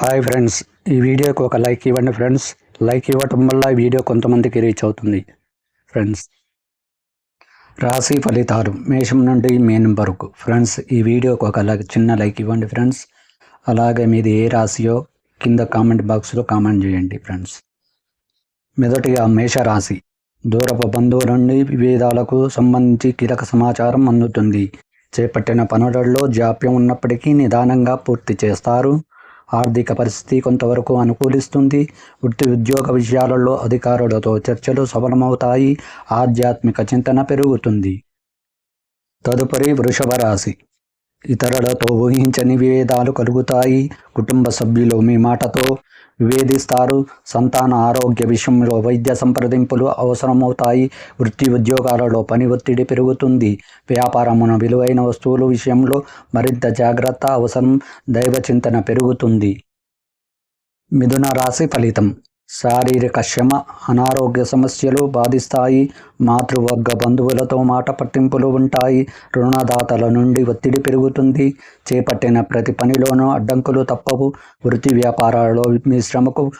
Hi friends ఈ వీడియోకి ఒక లైక్ ఇవ్వండి ఫ్రెండ్స్ లైక్ ఇవ్వటం వల్ల ఈ వీడియో కొంతమందికి రీచ్ అవుతుంది. ఫ్రెండ్స్ రాశి ఫలితాలు మేషం నుండి మీనం వరకు. ఫ్రెండ్స్ ఈ వీడియోకి ఒక లైక్ చిన్న లైక్ ఇవ్వండి ఫ్రెండ్స్ అలాగే మీది ఏ రాశియో కింద కామెంట్ బాక్స్లో కామెంట్ చేయండి ఫ్రెండ్స్ మొదటిగా మేషరాశి దూరపు బంధువుల నుండి విభేదాలకు సంబంధించి కీలక సమాచారం అందుతుంది. చేపట్టిన పనులలో జాప్యం ఉన్నప్పటికీ నిదానంగా పూర్తి చేస్తారు. ఆర్థిక పరిస్థితి కొంతవరకు అనుకూలిస్తుంది. వృత్తి ఉద్యోగ విషయాలలో అధికారులతో చర్చలు సఫలమవుతాయి. ఆధ్యాత్మిక చింతన పెరుగుతుంది. తదుపరి వృషభ రాశి. ఇతరులతో ఊహించని విభేదాలు కలుగుతాయి. కుటుంబ సభ్యులు మీ మాటతో విభేదిస్తారు. సంతాన ఆరోగ్య విషయంలో వైద్య సంప్రదింపులు అవసరమవుతాయి. వృత్తి ఉద్యోగాలలో పని ఒత్తిడి పెరుగుతుంది. వ్యాపారమున విలువైన వస్తువుల విషయంలో మరింత జాగ్రత్త అవసరం. దైవ చింతన పెరుగుతుంది. మిథున రాశి ఫలితం. శారీరక శ్రమ అనారోగ్య సమస్యలు బాధిస్తాయి. మాతృవర్గ బంధువులతో మాట పట్టింపులు ఉంటాయి. రుణదాతల నుండి ఒత్తిడి పెరుగుతుంది. చేపట్టిన ప్రతి పనిలోనూ అడ్డంకులు తప్పవు. వృత్తి వ్యాపారాలలో మీ శ్రమకు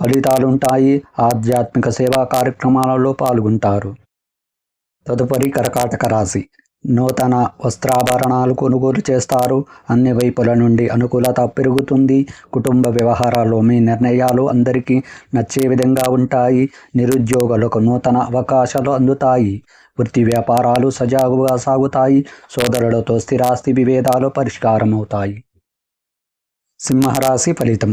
ఫలితాలుంటాయి. ఆధ్యాత్మిక సేవా కార్యక్రమాలలో పాల్గొంటారు. తదుపరి కర్కాటక రాశి. నూతన వస్త్రాభరణాలు కొనుగోలు చేస్తారు. అన్ని వైపుల నుండి అనుకూలత పెరుగుతుంది. కుటుంబ వ్యవహారాల్లో మీ నిర్ణయాలు అందరికీ నచ్చే విధంగా ఉంటాయి. నిరుద్యోగులకు నూతన అవకాశాలు అందుతాయి. వృత్తి వ్యాపారాలు సజావుగా సాగుతాయి. సోదరులతో స్థిరాస్తి విభేదాలు పరిష్కారమవుతాయి. సింహరాశి ఫలితం.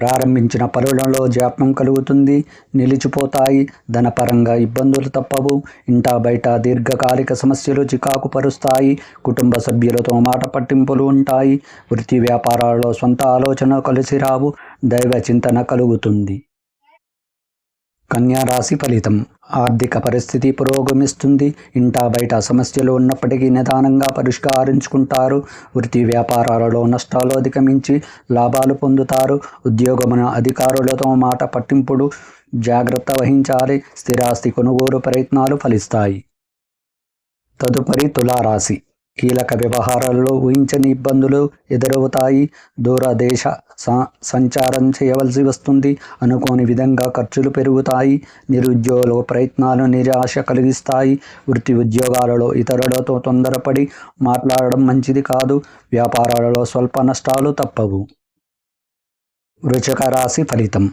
ప్రారంభించిన పనులలో జాప్యం కలుగుతుంది. నిలిచిపోతాయి. ధనపరంగా ఇబ్బందులు తప్పవు. ఇంటా బయట దీర్ఘకాలిక సమస్యలు చికాకు పరుస్తాయి. కుటుంబ సభ్యులతో మాట పట్టింపులు ఉంటాయి. వృత్తి వ్యాపారాల్లో సొంత ఆలోచన కలిసి రావు. దైవ చింతన కలుగుతుంది. కన్యా రాశి ఫలితం. ఆర్థిక పరిస్థితి పురోగమిస్తుంది. ఇంటా బయట సమస్యలు ఉన్నప్పటికీ నిదానంగా పరిష్కరించుకుంటారు. వృత్తి వ్యాపారాలలో నష్టాలు అధిగమించి లాభాలు పొందుతారు. ఉద్యోగమున అధికారులతో మాట పట్టింపుడు జాగ్రత్త వహించాలి. స్థిరాస్తి కొనుగోలు ప్రయత్నాలు ఫలిస్తాయి. తదుపరి తులారాశి. కీలక వ్యవహారాల్లో ఊహించని ఇబ్బందులు ఎదురవుతాయి. దూరదేశ సంచారం చేయవలసి వస్తుంది. అనుకోని విధంగా ఖర్చులు పెరుగుతాయి. నిరుద్యోగుల ప్రయత్నాలు నిరాశ కలిగిస్తాయి. వృత్తి ఉద్యోగాలలో ఇతరులతో తొందరపడి మాట్లాడడం మంచిది కాదు. వ్యాపారాలలో స్వల్ప నష్టాలు తప్పవు. వృచక రాశి ఫలితం.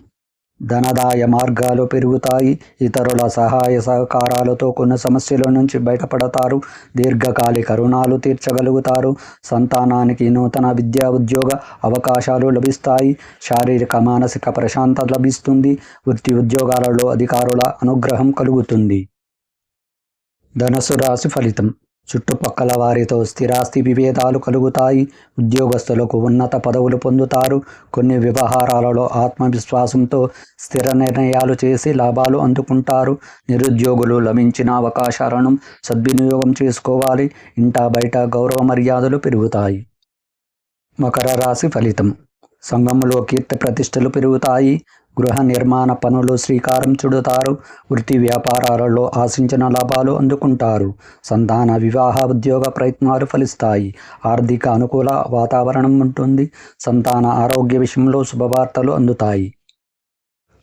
ధనదాయ మార్గాలు పెరుగుతాయి. ఇతరుల సహాయ సహకారాలతో కొన్ని సమస్యల నుంచి బయటపడతారు. దీర్ఘకాలిక రుణాలు తీర్చగలుగుతారు. సంతానానికి నూతన విద్యా ఉద్యోగ అవకాశాలు లభిస్తాయి. శారీరక మానసిక ప్రశాంతత లభిస్తుంది. వృత్తి ఉద్యోగాలలో అధికారుల అనుగ్రహం కలుగుతుంది. ధనసు రాశి ఫలితం. చుట్టుపక్కల వారితో స్థిరాస్తి విభేదాలు కలుగుతాయి. ఉద్యోగస్తులకు ఉన్నత పదవులు పొందుతారు. కొన్ని వ్యవహారాలలో ఆత్మవిశ్వాసంతో స్థిర నిర్ణయాలు చేసి లాభాలు అందుకుంటారు. నిరుద్యోగులు లభించిన అవకాశాలను సద్వినియోగం చేసుకోవాలి. ఇంటా బయట గౌరవ మర్యాదలు పెరుగుతాయి. మకర రాశి ఫలితం. సంఘంలో కీర్తి ప్రతిష్టలు పెరుగుతాయి. గృహ నిర్మాణ పనులు శ్రీకారం చుడతారు వృత్తి వ్యాపారాలలో ఆశించిన లాభాలు అందుకుంటారు. సంతాన వివాహ ఉద్యోగ ప్రయత్నాలు ఫలిస్తాయి. ఆర్థిక అనుకూల వాతావరణం ఉంటుంది. సంతాన ఆరోగ్య విషయంలో శుభవార్తలు అందుతాయి.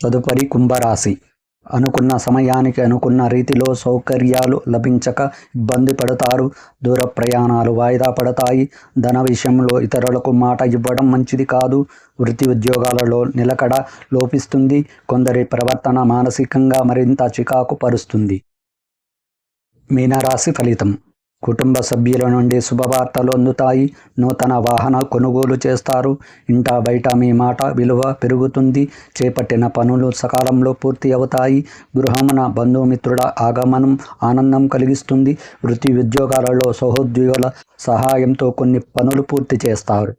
తదుపరి కుంభరాశి. అనుకున్న సమయానికి అనుకున్న రీతిలో సౌకర్యాలు లభించక ఇబ్బంది పడతారు. దూర ప్రయాణాలు వాయిదా పడతాయి. ధన విషయంలో ఇతరులకు మాట ఇవ్వడం మంచిది కాదు. వృత్తి ఉద్యోగాలలో నిలకడ లోపిస్తుంది. కొందరి ప్రవర్తన మానసికంగా మరింత చికాకు పరుస్తుంది మీనరాశి ఫలితం. కుటుంబ సభ్యుల నుండి శుభవార్తలు అందుతాయి. నూతన వాహన కొనుగోలు చేస్తారు. ఇంటా బయట మీ మాట విలువ పెరుగుతుంది. చేపట్టిన పనులు సకాలంలో పూర్తి అవుతాయి. గృహమున బంధుమిత్రుల ఆగమనం ఆనందం కలిగిస్తుంది. వృత్తి ఉద్యోగాలలో సహోద్యోగుల సహాయంతో కొన్ని పనులు పూర్తి చేస్తారు.